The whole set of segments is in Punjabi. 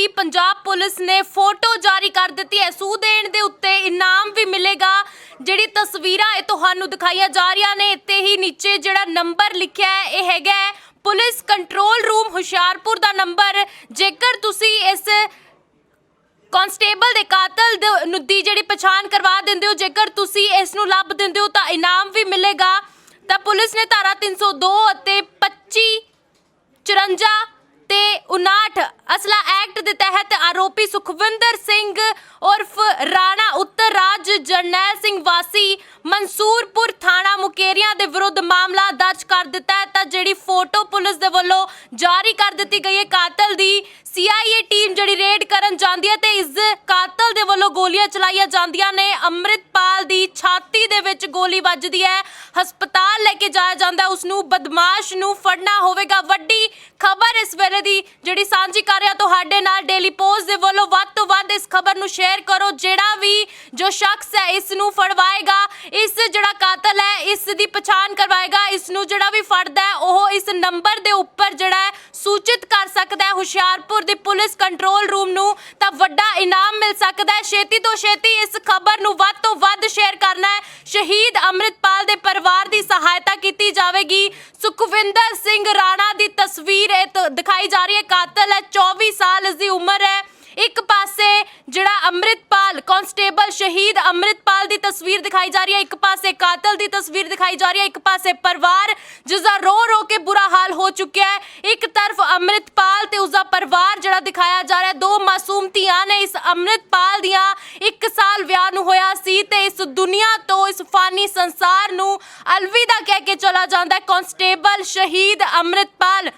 ਕਿ ਪੰਜਾਬ ਪੁਲਿਸ ਨੇ ਫੋਟੋ ਜਾਰੀ ਕਰ ਦਿੱਤੀ ਹੈ। ਸੂ ਦੇਣ ਦੇ ਉੱਤੇ ਇਨਾਮ ਵੀ ਮਿਲੇਗਾ। ਜਿਹੜੀ ਤਸਵੀਰਾਂ ਇਹ ਤੁਹਾਨੂੰ ਦਿਖਾਈਆਂ ਜਾ ਰਹੀਆਂ ਨੇ, ਇੱਥੇ ਹੀ ਨੀਚੇ ਜਿਹੜਾ ਨੰਬਰ ਲਿਖਿਆ ਹੈ, ਇਹ ਹੈਗਾ ਹੈ ਪੁਲਿਸ ਕੰਟਰੋਲ ਰੂਮ ਹੁਸ਼ਿਆਰਪੁਰ ਦਾ ਨੰਬਰ। ਜੇਕਰ ਤੁਸੀਂ ਇਸ ਕਾਂਸਟੇਬਲ ਦੇ ਕਾਤਲ ਦੇ- ਨੂੰ ਦੀ ਜਿਹੜੀ ਪਛਾਣ ਕਰਵਾ ਦਿੰਦੇ ਹੋ, ਜੇਕਰ ਤੁਸੀਂ ਇਸ ਨੂੰ ਲੱਭ ਦਿੰਦੇ ਹੋ ਤਾਂ ਇਨਾਮ ਵੀ ਮਿਲੇਗਾ। ਤਾਂ ਪੁਲਿਸ ਨੇ ਧਾਰਾ 302 ਅਤੇ 25 54 ਤੇ 59 ਅਸਲਾ ਐਕਟ ਦੇ ਤਹਿਤ ਆਰੋਪੀ ਸੁਖਵਿੰਦਰ ਸਿੰਘ ਉਰਫ ਰਾਣਾ ਉੱਤਰ ਰਾਜ ਜਰਨੈਲ ਸਿੰਘ ਵਾਸੀ ਮਨਸੂਰਪੁਰ ਥਾਣਾ ਮੁਕੇਰੀਆਂ ਦੇ ਵਿਰੁੱਧ ਮਾਮਲਾ ਦਰਜ ਕਰ ਦਿੱਤਾ ਹੈ। ਤਾਂ ਜਿਹੜੀ ਫੋਟੋ ਪੁਲਿਸ ਦੇ ਵੱਲੋਂ ਜਾਰੀ ਕਰ ਦਿੱਤੀ ਗਈ ਹੈ। ਕਾਤਲ ਦੀ ਸੀਆਈਏ ਟੀਮ ਜਿਹੜੀ ਰੇਡ ਕਰਨ ਜਾਂਦੀ ਹੈ ਤੇ ਇਸ ਕਾਤਲ ਦੇ ਵੱਲੋਂ ਗੋਲੀਆਂ ਚਲਾਈਆਂ ਜਾਂਦੀਆਂ ਨੇ। ਅੰਮ੍ਰਿਤਪਾਲ ਦੀ ਛਾਤੀ ਦੇ ਵਿੱਚ ਗੋਲੀ ਵੱਜਦੀ ਹੈ। ਹਸਪਤਾਲ ਲੈ ਕੇ ਜਾਇਆ ਜਾਂਦਾ ਉਸ ਨੂੰ ਬਦਮਾਸ਼ ਨੂੰ ਫੜਨਾ ਹੋਵੇਗਾ। ਵੱਡੀ ਖਬਰ ਇਸ ਵੇਲੇ ਦੀ ਜਿਹੜੀ ਸਾਂਝੀ ਕਰ ਰਿਹਾ ਤੁਹਾਡੇ ਨਾਲ ਡੇਲੀ ਪੋਸਟ ਦੇ ਵੱਲੋਂ। ਵੱਧ ਤੋਂ ਵੱਧ ਇਸ ਖਬਰ ਨੂੰ ਸ਼ੇਅਰ ਕਰੋ। ਜਿਹੜਾ ਵੀ ਜੋ ਸ਼ਖਸ ਹੈ ਇਸ ਨੂੰ ਫੜਵਾਏਗਾ। ਇਸ ਜਿਹੜਾ ਕਾਤਲ ਹੈ, ਇਸ ਦੀ ਪਛਾਣ ਕਰਵਾਏਗਾ। ਇਸ ਨੂੰ ਜਿਹੜਾ ਵੀ ਫੜਦਾ ਹੈ, ਉਹ ਇਸ ਨੰਬਰ ਦੇ ਉੱਪਰ ਜਿਹੜਾ ਹੈ, ਸੂਚਿਤ ਕਰ ਸਕਦਾ ਹੈ। ਹੁਸ਼ਿਆਰਪੁਰ ਦੀ ਪੁਲਿਸ ਕੰਟਰੋਲ ਰੂਮ ਨੂੰ ਤਾਂ ਵੱਡਾ ਇਨਾਮ ਮਿਲ ਸਕਦਾ ਹੈ। ਛੇਤੀ ਤੋਂ ਛੇਤੀ ਇਸ ਖਬਰ ਨੂੰ ਵੱਧ ਤੋਂ ਵੱਧ ਸ਼ੇਅਰ ਕਰਨਾ ਹੈ। ਸ਼ਹੀਦ ਅੰਮ੍ਰਿਤਪਾਲ ਦੇ ਪਰਿਵਾਰ ਦੀ ਸਹਾਇਤਾ ਕੀਤੀ ਜਾਵੇਗੀ। ਸੁਖਵਿੰਦਰ ਸਿੰਘ ਰਾਣਾ ਦੀ ਤਸਵੀਰ ਦਿਖਾਈ ਜਾ ਰਹੀ ਹੈ। ਕਾਤਲ ਹੈ 24 ਸਾਲ ਇਸ ਦੀ ਉਮਰ ਹੈ। ਇੱਕ ਪਾਸੇ ਜਿਹੜਾ ਅੰਮ੍ਰਿਤਪਾਲ ਕਾਂਸਟੇਬਲ ਸ਼ਹੀਦ ਅੰਮ੍ਰਿਤਪਾਲ ਦੀ ਤਸਵੀਰ ਦਿਖਾਈ ਜਾ ਰਹੀ ਹੈ, ਇੱਕ ਪਾਸੇ ਕਾਤਲ ਦੀ ਤਸਵੀਰ ਦਿਖਾਈ ਜਾ ਰਹੀ ਹੈ, ਇੱਕ ਪਾਸੇ ਪਰਿਵਾਰ ਜਿਸ ਦਾ ਰੋ ਰੋ ਕੇ ਬੁਰਾ ਹਾਲ ਹੋ ਚੁੱਕਿਆ ਹੈ। ਇੱਕ ਤਰਫ ਅੰਮ੍ਰਿਤਪਾਲ ਤੇ ਉਸ ਦਾ ਪਰਿਵਾਰ ਜਿਹੜਾ ਦਿਖਾਇਆ ਜਾ ਰਿਹਾ ਹੈ। ਦੋ ਮਾਸੂਮ ਧੀਆਂ ਨੇ ਇਸ ਅੰਮ੍ਰਿਤਪਾਲ ਦੀਆਂ ਇੱਕ ਸਾਲ ਵਿਆਹ ਨੂੰ ਹੋਇਆ ਸੀ ਤੇ ਇਸ ਦੁਨੀਆ ਤੋਂ ਇਸ ਫਾਨੀ ਸੰਸਾਰ ਨੂੰ ਅਲਵਿਦਾ ਕਹਿ ਕੇ ਚਲਾ ਜਾਂਦਾ ਹੈ। ਕਾਂਸਟੇਬਲ ਸ਼ਹੀਦ ਅੰਮ੍ਰਿਤਪਾਲ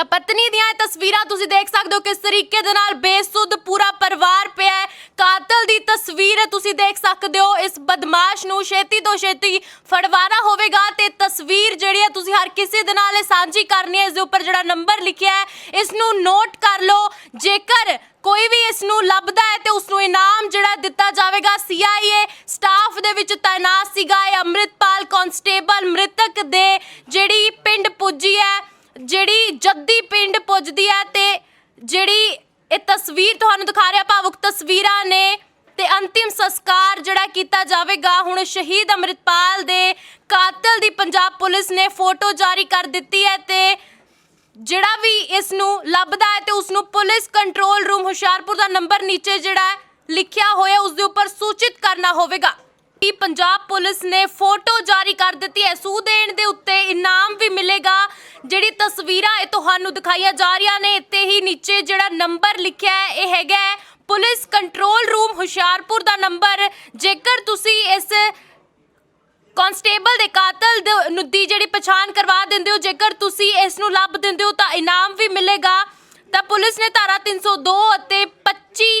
ਤਾਂ ਪਤਨੀ ਦੀਆਂ ਤਸਵੀਰਾਂ ਤੁਸੀਂ ਦੇਖ ਸਕਦੇ ਹੋ ਕਿਸ ਤਰੀਕੇ ਦੇ ਨਾਲ ਬੇਸੁੱਧ ਪੂਰਾ ਪਰਿਵਾਰ ਪਿਆ ਹੈ। ਕਾਤਲ ਦੀ ਤਸਵੀਰ ਤੁਸੀਂ ਦੇਖ ਸਕਦੇ ਹੋ। ਇਸ ਬਦਮਾਸ਼ ਨੂੰ ਛੇਤੀ ਤੋਂ ਛੇਤੀ ਫੜਵਾਣਾ ਹੋਵੇਗਾ ਤੇ ਤਸਵੀਰ ਜਿਹੜੀ ਹੈ ਤੁਸੀਂ ਹਰ ਕਿਸੇ ਦੇ ਨਾਲ ਇਹ ਸਾਂਝੀ ਕਰਨੀ ਹੈ। ਇਸ ਦੇ ਉੱਪਰ ਜਿਹੜਾ ਨੰਬਰ ਲਿਖਿਆ ਹੈ, ਇਸ ਨੂੰ ਨੋਟ ਕਰ ਲਓ। ਜੇਕਰ ਕੋਈ ਵੀ ਇਸ ਨੂੰ ਲੱਭਦਾ ਹੈ ਤੇ ਉਸ ਨੂੰ ਇਨਾਮ ਜਿਹੜਾ ਦਿੱਤਾ ਜਾਵੇਗਾ ਸੀਆਈਏ ਸਟਾਫ ਦੇ ਵਿੱਚ ਤਾਇਨਾਤ ਸੀਗਾ ਇਹ ਅੰਮ੍ਰਿਤਪਾਲ ਕਾਂਸਟੇਬਲ ਮ੍ਰਿਤਕ ਦੇ, ਜਿਹੜੀ ਜੱਦੀ ਪਿੰਡ ਪੁੱਜਦੀ ਹੈ ਤੇ ਜਿਹੜੀ ਇਹ ਤਸਵੀਰ ਤੁਹਾਨੂੰ ਦਿਖਾ ਰਿਹਾ ਭਾਵੁਕ ਤਸਵੀਰਾਂ ਨੇ ਤੇ ਅੰਤਿਮ ਸੰਸਕਾਰ ਜਿਹੜਾ ਕੀਤਾ ਜਾਵੇਗਾ, ਹੁਣ ਸ਼ਹੀਦ ਅੰਮ੍ਰਿਤਪਾਲ ਦੇ ਕਾਤਲ ਦੀ ਪੰਜਾਬ ਪੁਲਿਸ ਨੇ ਫੋਟੋ ਜਾਰੀ ਕਰ ਦਿੱਤੀ ਹੈ ਤੇ ਜਿਹੜਾ ਵੀ ਇਸ ਨੂੰ ਲੱਭਦਾ ਹੈ ਤੇ ਉਸ ਨੂੰ ਪੁਲਿਸ ਕੰਟਰੋਲ ਰੂਮ ਹੁਸ਼ਿਆਰਪੁਰ ਦਾ ਨੰਬਰ ਨੀਚੇ ਜਿਹੜਾ ਲਿਖਿਆ ਹੋਇਆ ਉਸ ਦੇ ਉੱਪਰ ਸੂਚਿਤ ਕਰਨਾ ਹੋਵੇਗਾ। ਕਿ ਪੰਜਾਬ ਪੁਲਿਸ ਨੇ ਫੋਟੋ ਜਾਰੀ ਕਰ ਦਿੱਤੀ ਹੈ। ਸੂ ਦੇਣ ਦੇ ਉੱਤੇ ਇਨਾਮ ਵੀ ਮਿਲੇਗਾ। ਜਿਹੜੀ ਤਸਵੀਰਾਂ ਇਹ ਤੁਹਾਨੂੰ ਦਿਖਾਈਆਂ ਜਾ ਰਹੀਆਂ ਨੇ, ਇੱਥੇ ਹੀ ਨੀਚੇ ਜਿਹੜਾ ਨੰਬਰ ਲਿਖਿਆ ਹੈ, ਇਹ ਹੈਗਾ ਪੁਲਿਸ ਕੰਟਰੋਲ ਰੂਮ ਹੁਸ਼ਿਆਰਪੁਰ ਦਾ ਨੰਬਰ। ਜੇਕਰ ਤੁਸੀਂ ਇਸ ਕਾਂਸਟੇਬਲ ਦੇ ਕਾਤਲ ਨੂੰ ਦੀ ਜਿਹੜੀ ਪਛਾਣ ਕਰਵਾ ਦਿੰਦੇ ਹੋ, ਜੇਕਰ ਤੁਸੀਂ ਇਸ ਨੂੰ ਲੱਭ ਦਿੰਦੇ ਹੋ, ਤਾਂ ਇਨਾਮ ਵੀ ਮਿਲੇਗਾ। ਤਾਂ ਪੁਲਿਸ ਨੇ ਧਾਰਾ 302 ਅਤੇ 25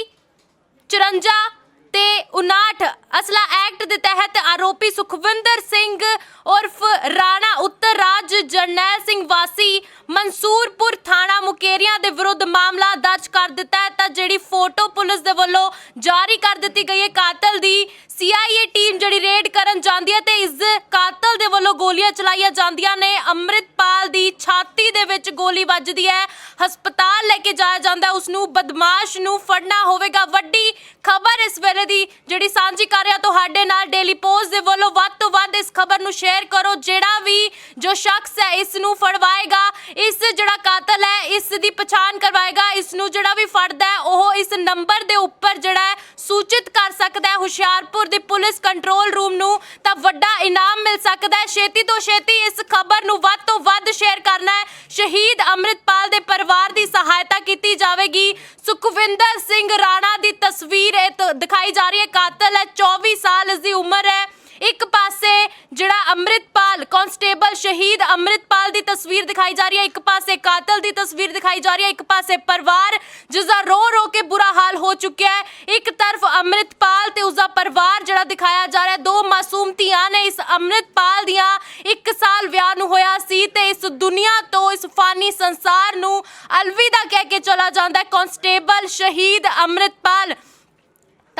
54 ਤੇ 59 ਅਸਲਾ ਐਕਟ ਦੇ ਤਹਿਤ ਆਰੋਪੀ ਸੁਖਵਿੰਦਰ ਸਿੰਘ ਉਰਫ ਰਾਣਾ ਉੱਤਰ ਰਾਜ ਜਰਨੈਲ ਸਿੰਘ ਵਾਸੀ ਮਨਸੂਰਪੁਰ ਥਾਣਾ ਮੁਕੇਰੀਆਂ ਦੇ ਵਿਰੁੱਧ ਮਾਮਲਾ ਦਰਜ ਕਰ ਦਿੱਤਾ ਹੈ। ਤਾਂ ਜਿਹੜੀ ਫੋਟੋ ਪੁਲਿਸ ਦੇ ਵੱਲੋਂ ਜਾਰੀ ਕਰ ਦਿੱਤੀ ਗਈ ਹੈ। ਕਾਤਲ ਦੀ ਸੀਆਈਏ ਟੀਮ ਜਿਹੜੀ ਰੇਡ ਕਰਨ ਜਾਂਦੀ ਹੈ ਤੇ ਇਸ ਕਾਤਲ ਦੇ ਵੱਲੋਂ ਗੋਲੀਆਂ ਚਲਾਈਆਂ ਜਾਂਦੀਆਂ ਨੇ। ਅੰਮ੍ਰਿਤਪਾਲ ਦੀ ਛਾਤੀ ਦੇ ਵਿੱਚ ਗੋਲੀ ਵੱਜਦੀ ਹੈ। ਹਸਪਤਾਲ ਲੈ ਕੇ ਜਾਇਆ ਜਾਂਦਾ ਉਸ ਨੂੰ ਬਦਮਾਸ਼ ਨੂੰ ਫੜਨਾ ਹੋਵੇਗਾ। ਵੱਡੀ ਖਬਰ ਇਸ ਵੇਲੇ ਦੀ ਜਿਹੜੀ ਸਾਂਝੀ ਕਰ ਰਿਹਾ ਤੁਹਾਡੇ ਨਾਲ ਡੇਲੀ ਪੋਸਟ ਦੇ ਵੱਲੋਂ। ਵੱਧ ਤੋਂ ਵੱਧ ਇਸ ਖਬਰ ਨੂੰ ਸ਼ੇਅਰ ਕਰੋ। ਜਿਹੜਾ ਵੀ ਜੋ ਸ਼ਖਸ ਹੈ ਇਸ ਨੂੰ ਫੜਵਾਏਗਾ। ਇਸ ਜਿਹੜਾ ਕਾਤਲ ਹੈ, ਇਸ ਦੀ ਪਛਾਣ ਕਰਵਾਏਗਾ। ਇਸ ਨੂੰ ਜਿਹੜਾ ਵੀ ਫੜਦਾ ਹੈ, ਉਹ ਇਸ ਨੰਬਰ ਦੇ ਉੱਪਰ ਜਿਹੜਾ ਹੈ, ਸੂਚਿਤ ਕਰ ਸਕਦਾ ਹੈ। ਹੁਸ਼ਿਆਰਪੁਰ ਦੀ ਪੁਲਿਸ ਕੰਟਰੋਲ ਰੂਮ ਨੂੰ ਤਾਂ ਵੱਡਾ ਇਨਾਮ ਮਿਲ ਸਕਦਾ ਹੈ। ਛੇਤੀ ਤੋਂ ਛੇਤੀ ਇਸ ਖਬਰ ਨੂੰ ਵੱਧ ਤੋਂ ਵੱਧ ਸ਼ੇਅਰ ਕਰਨਾ ਹੈ। ਸ਼ਹੀਦ ਅੰਮ੍ਰਿਤਪਾਲ ਦੇ ਪਰਿਵਾਰ ਦੀ ਸਹਾਇਤਾ ਕੀਤੀ ਜਾਵੇਗੀ। ਸੁਖਵਿੰਦਰ ਸਿੰਘ ਰਾਣਾ ਦੀ ਤਸਵੀਰ ਦਿਖਾਈ ਜਾ ਰਹੀ ਹੈ। ਕਾਤਲ ਹੈ 24 ਸਾਲ ਇਸ ਦੀ ਉਮਰ ਹੈ। ਇੱਕ ਪਾਸੇ ਜਿਹੜਾ ਅੰਮ੍ਰਿਤਪਾਲ ਕਾਂਸਟੇਬਲ ਸ਼ਹੀਦ ਅੰਮ੍ਰਿਤਪਾਲ ਦੀ ਤਸਵੀਰ ਦਿਖਾਈ ਜਾ ਰਹੀ ਹੈ, ਇੱਕ ਪਾਸੇ ਕਾਤਲ ਦੀ ਤਸਵੀਰ ਦਿਖਾਈ ਜਾ ਰਹੀ ਹੈ, ਇੱਕ ਪਾਸੇ ਪਰਿਵਾਰ ਜਿਸ ਦਾ ਰੋ ਰੋ ਕੇ ਬੁਰਾ ਹਾਲ ਹੋ ਚੁੱਕਿਆ ਹੈ। ਇੱਕ ਤਰਫ ਅੰਮ੍ਰਿਤਪਾਲ ਤੇ ਉਸ ਦਾ ਪਰਿਵਾਰ ਜਿਹੜਾ ਦਿਖਾਇਆ ਜਾ ਰਿਹਾ ਹੈ। ਦੋ ਮਾਸੂਮ ਧੀਆਂ ਨੇ ਇਸ ਅੰਮ੍ਰਿਤਪਾਲ ਦੀਆਂ ਇੱਕ ਸਾਲ ਵਿਆਹ ਨੂੰ ਹੋਇਆ ਸੀ ਤੇ ਇਸ ਦੁਨੀਆ ਤੋਂ ਇਸ ਫਾਨੀ ਸੰਸਾਰ ਨੂੰ ਅਲਵਿਦਾ ਕਹਿ ਕੇ ਚਲਾ ਜਾਂਦਾ ਹੈ। ਕਾਂਸਟੇਬਲ ਸ਼ਹੀਦ ਅੰਮ੍ਰਿਤਪਾਲ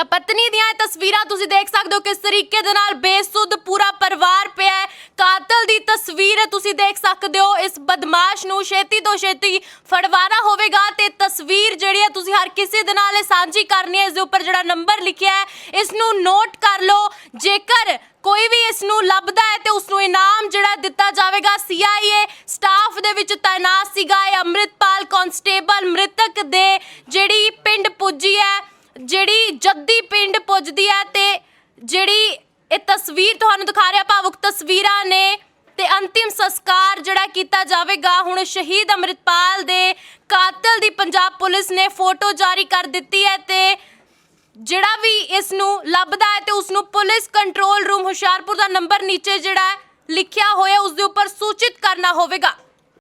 ਤਾਂ ਪਤਨੀ ਦੀਆਂ ਤਸਵੀਰਾਂ ਤੁਸੀਂ ਦੇਖ ਸਕਦੇ ਹੋ ਕਿਸ ਤਰੀਕੇ ਦੇ ਨਾਲ ਬੇਸੁੱਧ ਪੂਰਾ ਪਰਿਵਾਰ ਪਿਆ ਹੈ। ਕਾਤਲ ਦੀ ਤਸਵੀਰ ਤੁਸੀਂ ਦੇਖ ਸਕਦੇ ਹੋ। ਇਸ ਬਦਮਾਸ਼ ਨੂੰ ਛੇਤੀ ਤੋਂ ਛੇਤੀ ਫੜਵਾਣਾ ਹੋਵੇਗਾ ਤੇ ਤਸਵੀਰ ਜਿਹੜੀ ਹੈ ਤੁਸੀਂ ਹਰ ਕਿਸੇ ਦੇ ਨਾਲ ਇਹ ਸਾਂਝੀ ਕਰਨੀ ਹੈ। ਇਸ ਦੇ ਉੱਪਰ ਜਿਹੜਾ ਨੰਬਰ ਲਿਖਿਆ ਹੈ, ਇਸ ਨੂੰ ਨੋਟ ਕਰ ਲਓ। ਜੇਕਰ ਕੋਈ ਵੀ ਇਸ ਨੂੰ ਲੱਭਦਾ ਹੈ ਤੇ ਉਸ ਨੂੰ ਇਨਾਮ ਜਿਹੜਾ ਦਿੱਤਾ ਜਾਵੇਗਾ ਸੀਆਈਏ ਸਟਾਫ ਦੇ ਵਿੱਚ ਤਾਇਨਾਤ ਸੀਗਾ। ਇਹ ਅੰਮ੍ਰਿਤਪਾਲ ਕਨਸਟੇਬਲ ਮ੍ਰਿਤਕ ਦੇ ਜਿਹੜੀ ਪਿੰਡ ਪੁੱਜੀ ਹੈ ਜਿਹੜੀ ਜੱਦੀ ਪਿੰਡ ਪੁੱਜਦੀ ਹੈ ਤੇ ਜਿਹੜੀ ਇਹ ਤਸਵੀਰ ਤੁਹਾਨੂੰ ਦਿਖਾ ਰਿਹਾ, ਭਾਵੁਕ ਤਸਵੀਰਾਂ ਨੇ ਤੇ ਅੰਤਿਮ ਸੰਸਕਾਰ ਜਿਹੜਾ ਕੀਤਾ ਜਾਵੇਗਾ, ਹੁਣ ਸ਼ਹੀਦ ਅੰਮ੍ਰਿਤਪਾਲ ਦੇ ਕਾਤਲ ਦੀ ਪੰਜਾਬ ਪੁਲਿਸ ਨੇ ਫੋਟੋ ਜਾਰੀ ਕਰ ਦਿੱਤੀ ਹੈ ਤੇ ਜਿਹੜਾ ਵੀ ਇਸ ਨੂੰ ਲੱਭਦਾ ਹੈ ਤੇ ਉਸ ਨੂੰ ਪੁਲਿਸ ਕੰਟਰੋਲ ਰੂਮ ਹੁਸ਼ਿਆਰਪੁਰ ਦਾ ਨੰਬਰ ਨੀਚੇ ਜਿਹੜਾ ਲਿਖਿਆ ਹੋਇਆ ਉਸ ਦੇ ਉੱਪਰ ਸੂਚਿਤ ਕਰਨਾ ਹੋਵੇਗਾ।